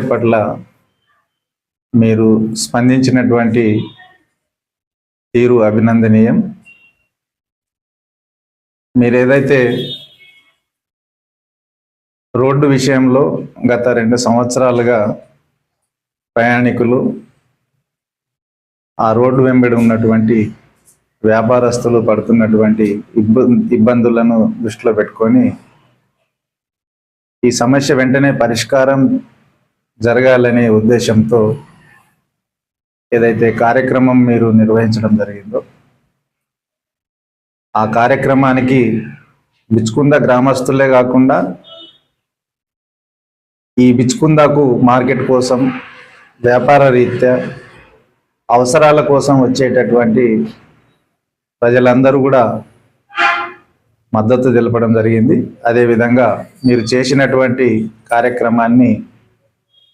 పట్ల మీరు స్పందించినటువంటి తీరు అభినందనీయం. మీరు ఏదైతే రోడ్డు విషయంలో గత రెండు సంవత్సరాలుగా ప్రయాణికులు ఆ రోడ్డు వెంబడి ఉన్నటువంటి వ్యాపారస్తులు పడుతున్నటువంటి ఇబ్బందులను దృష్టిలో పెట్టుకొని ఈ సమస్య వెంటనే పరిష్కారం జరగాలనే ఉద్దేశంతో ఏదైతే కార్యక్రమం మీరు నిర్వహించడం జరిగిందో ఆ కార్యక్రమానికి బిచ్చుకుంద గ్రామస్తులే కాకుండా ఈ బిచ్చుకుందకు మార్కెట్ కోసం వ్యాపార రీత్యా అవసరాల కోసం వచ్చేటటువంటి ప్రజలందరూ కూడా మద్దతు తెలపడం జరిగింది. అదేవిధంగా మీరు చేసినటువంటి కార్యక్రమాన్ని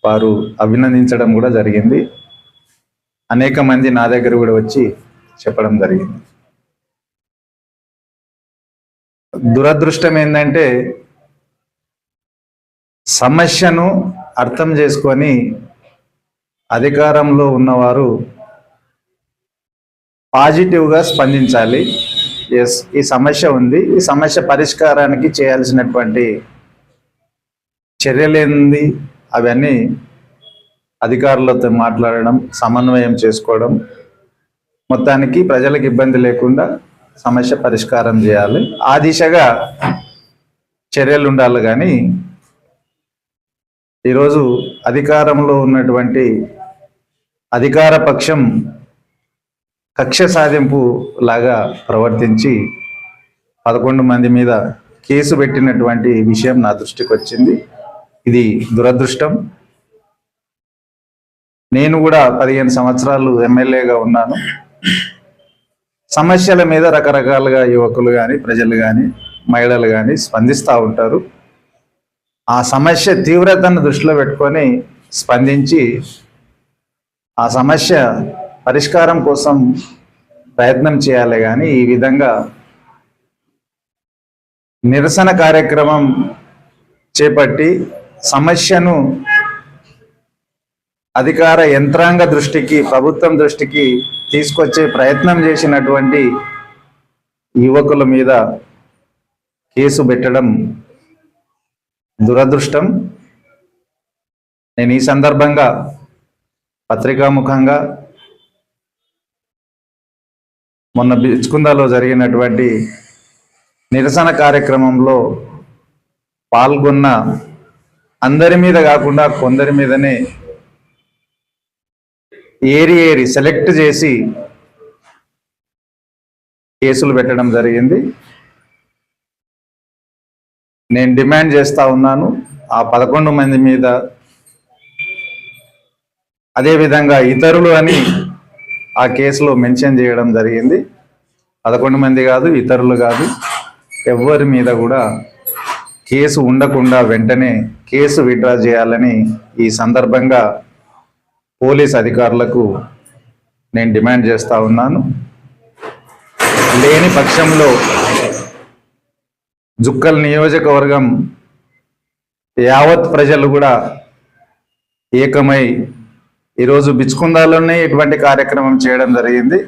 వారు అభినందించడం కూడా జరిగింది. అనేక మంది నా దగ్గర కూడా వచ్చి చెప్పడం జరిగింది. దురదృష్టం ఏంటంటే సమస్యను అర్థం చేసుకొని అధికారంలో ఉన్నవారు పాజిటివ్గా స్పందించాలి. ఎస్ ఈ సమస్య ఉంది. ఈ సమస్య పరిష్కారానికి చేయాల్సినటువంటి చర్యలేంది? అవన్నీ అధికారులతో మాట్లాడడం సమన్వయం చేసుకోవడం మొత్తానికి ప్రజలకు ఇబ్బంది లేకుండా సమస్య పరిష్కారం చేయాలి. ఆ దిశగా చర్యలు ఉండాలి కానీ ఈరోజు అధికారంలో ఉన్నటువంటి అధికార పక్షం కక్ష సాధింపు లాగా ప్రవర్తించి పదకొండు మంది మీద కేసు పెట్టినటువంటి విషయం నా దృష్టికి వచ్చింది ఇది దురదృష్టం. నేను కూడా పదిహేను సంవత్సరాలు ఎమ్మెల్యేగా ఉన్నాను. సమస్యల మీద రకరకాలుగా యువకులు కానీ ప్రజలు కానీ మహిళలు కానీ స్పందిస్తూ ఉంటారు. ఆ సమస్య తీవ్రతను దృష్టిలో పెట్టుకొని స్పందించి ఆ సమస్య పరిష్కారం కోసం ప్రయత్నం చేయాలి కానీ ఈ విధంగా నిరసన కార్యక్రమం చేపట్టి సమస్యను అధికార యంత్రాంగ దృష్టికి ప్రభుత్వం దృష్టికి తీసుకొచ్చే ప్రయత్నం చేసినటువంటి యువకుల మీద కేసు పెట్టడం దురదృష్టం. నేను ఈ సందర్భంగా పత్రికాముఖంగా మొన్న బిచ్కుందాలో జరిగినటువంటి నిరసన కార్యక్రమంలో పాల్గొన్న అందరి మీద కాకుండా కొందరి మీదనే ఏరి ఏరి సెలెక్ట్ చేసి కేసులు పెట్టడం జరిగింది. నేను డిమాండ్ చేస్తా ఉన్నాను ఆ పదకొండు మంది మీద అదేవిధంగా ఇతరులు అని ఆ కేసులో మెన్షన్ చేయడం జరిగింది. పదకొండు మంది కాదు ఇతరులు కాదు ఎవరి మీద కూడా కేసు ఉండకుండా వెంటనే కేసు విత్డ్రా చేయాలని ఈ సందర్భంగా పోలీస్ అధికారులకు నేను డిమాండ్ చేస్తా ఉన్నాను. లేని పక్షంలో జుక్కల్ నియోజకవర్గం యావత్ ప్రజలు కూడా ఏకమై ఈరోజు బిచ్చుకుందాలోనే ఇటువంటి కార్యక్రమం చేయడం జరిగింది.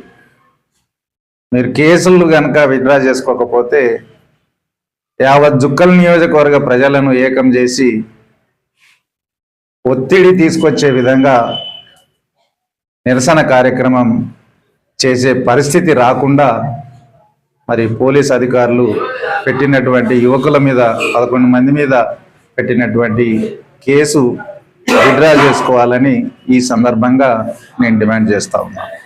మీరు కేసులు కనుక విత్డ్రా చేసుకోకపోతే యావత్ జుక్కల్ నియోజకవర్గ ప్రజలను ఏకం చేసి ఒత్తిడి తీసుకొచ్చే విధంగా నిరసన కార్యక్రమం చేసే పరిస్థితి రాకుండా మరి పోలీస్ అధికారులు పెట్టినటువంటి యువకుల మీద పదకొండు మంది మీద పెట్టినటువంటి కేసు విడ్రా చేసుకోవాలని ఈ సందర్భంగా నేను డిమాండ్ చేస్తా ఉన్నాను